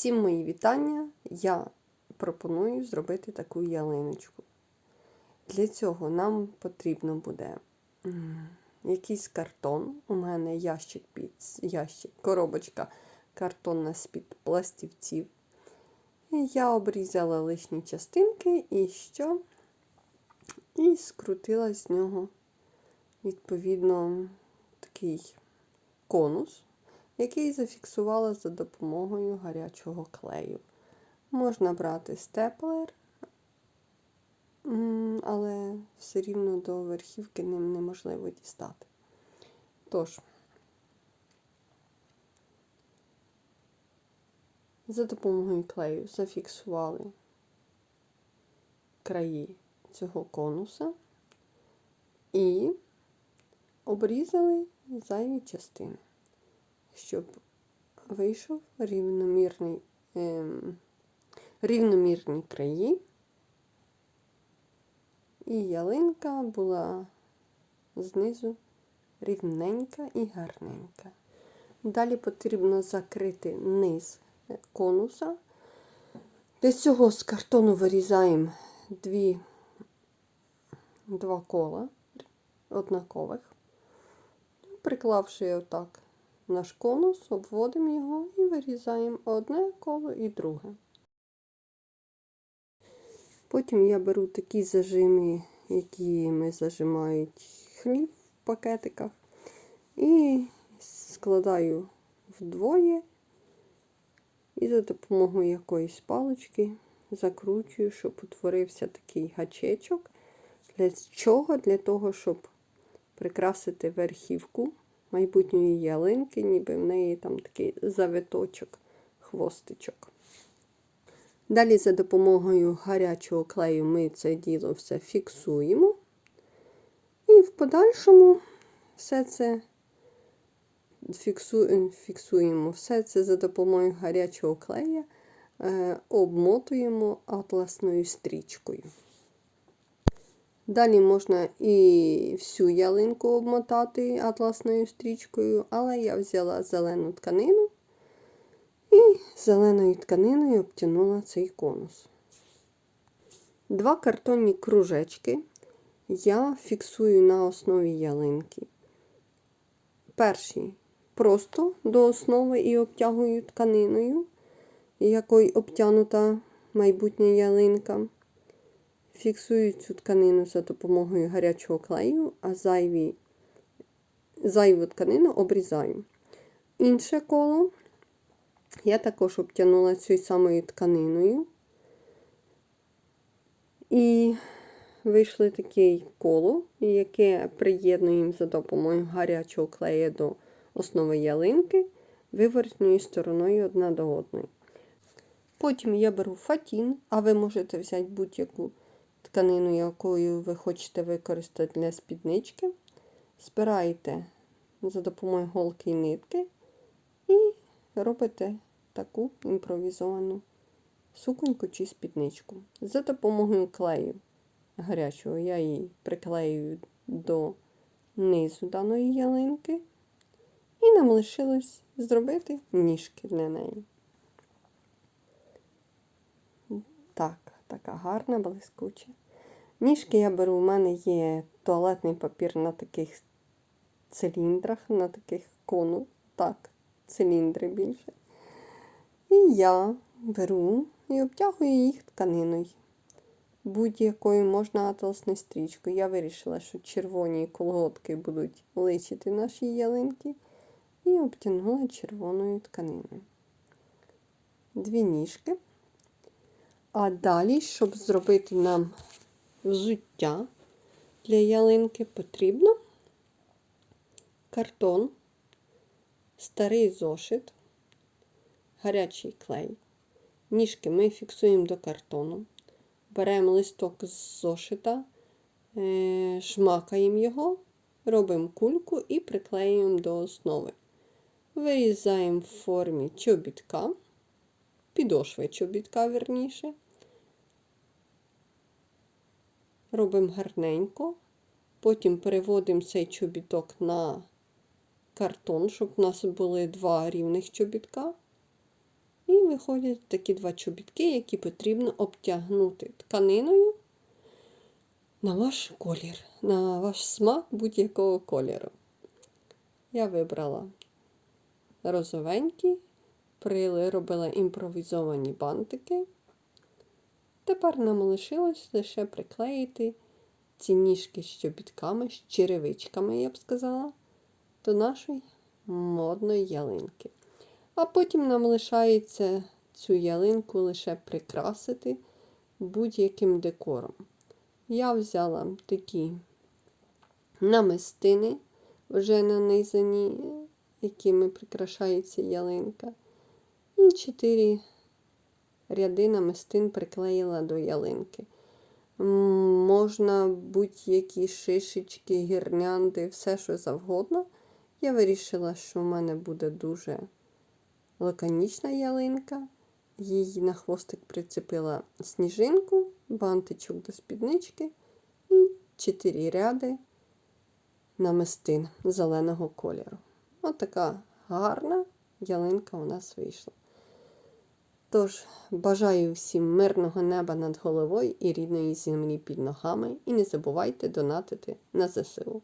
Всім мої вітання. Я пропоную зробити таку ялиночку. Для цього нам потрібно буде якийсь картон. У мене ящик під ящик, коробочка картонна з-під пластівців. Я обрізала лишні частинки і що? І скрутила з нього, відповідно, такий конус який зафіксувала за допомогою гарячого клею. Можна брати степлер, але все рівно до верхівки ним неможливо дістати. Тож, за допомогою клею зафіксували краї цього конуса і обрізали зайві частини щоб вийшов рівномірний, ем, рівномірні краї, і ялинка була знизу рівненька і гарненька. Далі потрібно закрити низ конуса. Для цього з картону вирізаємо дві, два кола однакових, приклавши отак наш конус, обводимо його і вирізаємо одне коло і друге. Потім я беру такі зажими, які ми зажимають хліб в пакетиках, і складаю вдвоє і за допомогою якоїсь палочки закручую, щоб утворився такий гачечок. Для чого? Для того, щоб прикрасити верхівку майбутньої ялинки, ніби в неї там такий завиточок, хвостичок. Далі за допомогою гарячого клею ми це діло все фіксуємо. І в подальшому все це фіксуємо все це за допомогою гарячого клея, е, обмотуємо атласною стрічкою. Далі можна і всю ялинку обмотати атласною стрічкою, але я взяла зелену тканину і зеленою тканиною обтянула цей конус. Два картонні кружечки я фіксую на основі ялинки. Перший просто до основи і обтягую тканиною, якою обтянута майбутня ялинка. Фіксую цю тканину за допомогою гарячого клею, а зайві, зайву тканину обрізаю. Інше коло я також обтянула цією самою тканиною. І вийшло таке коло, яке приєднуємо за допомогою гарячого клею до основи ялинки, виворотньою стороною одна до одної. Потім я беру фатін, а ви можете взяти будь-яку тканину, якою ви хочете використати для спіднички. Збираєте за допомогою голки і нитки і робите таку імпровізовану суконьку чи спідничку. За допомогою клею гарячого я її приклеюю до низу даної ялинки. І нам лишилось зробити ніжки для неї. Так така гарна, блискуча. Ніжки я беру, у мене є туалетний папір на таких циліндрах, на таких кону, так, циліндри більше. І я беру і обтягую їх тканиною. Будь-якою можна атласну стрічкою. Я вирішила, що червоні колготки будуть личити наші ялинки. І обтягнула червоною тканиною. Дві ніжки. А далі, щоб зробити нам взуття для ялинки, потрібно картон, старий зошит, гарячий клей. Ніжки ми фіксуємо до картону. Беремо листок з зошита, е, шмакаємо його, робимо кульку і приклеюємо до основи. Вирізаємо в формі чобітка підошви чобітка верніше. Робимо гарненько, потім переводимо цей чобіток на картон, щоб у нас були два рівних чобітка. І виходять такі два чобітки, які потрібно обтягнути тканиною на ваш колір, на ваш смак будь-якого кольору. Я вибрала розовенький, прили робила імпровізовані бантики. Тепер нам лишилось лише приклеїти ці ніжки з чобітками, з черевичками, я б сказала, до нашої модної ялинки. А потім нам лишається цю ялинку лише прикрасити будь-яким декором. Я взяла такі намистини, вже нанизані, якими прикрашається ялинка. І чотири ряди намистин приклеїла до ялинки. Можна будь-які шишечки, гірнянди, все що завгодно. Я вирішила, що в мене буде дуже лаконічна ялинка. Їй на хвостик прицепила сніжинку, бантичок до спіднички і чотири ряди намистин зеленого кольору. Ось така гарна ялинка у нас вийшла. Тож, бажаю всім мирного неба над головою і рідної землі під ногами. І не забувайте донатити на ЗСУ.